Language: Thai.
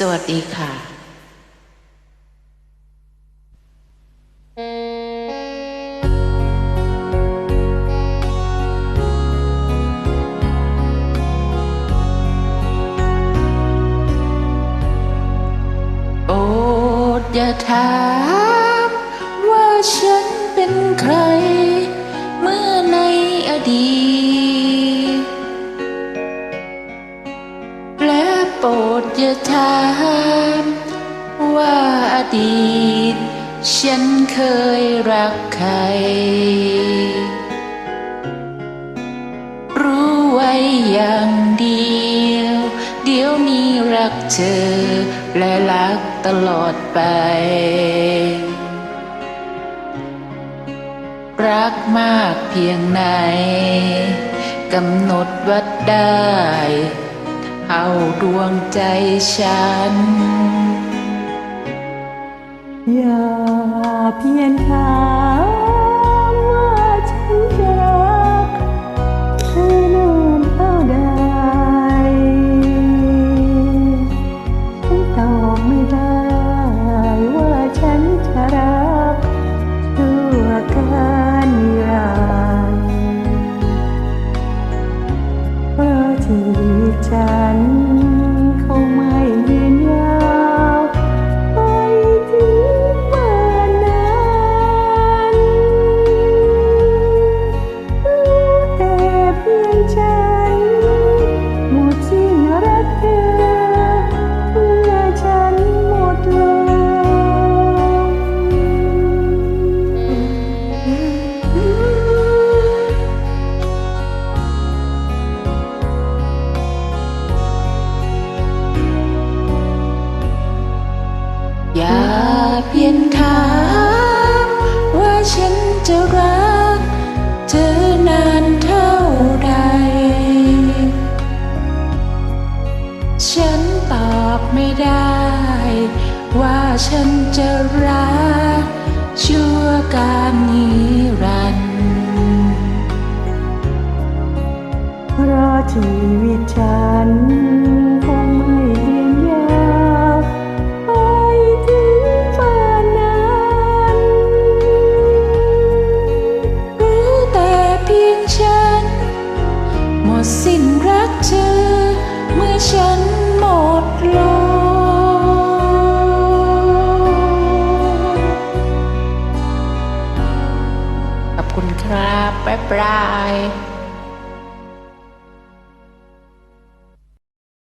สวัสดีค่ะโอดอย่าถามว่าฉันเป็นใคร รดอย่าถามว่าอดีต ฉันเคยรักใคร รู้ไว้อย่างเดียว เดี๋ยวนี้รักเธอ และรักตลอดไป รักมากเพียงไหนกำหนดวัดได้ เอาดวงใจฉัน อย่าเพียนค่า อย่าเพียงถามว่าฉันจะรักเธอนานเท่าใด ฉันตอบไม่ได้ ว่าฉันจะรักชั่วการนิรันดร์เพราะชีวิตฉัน รักเธอ เมื่อฉันหมดลมขอบคุณครับบ๊ายบาย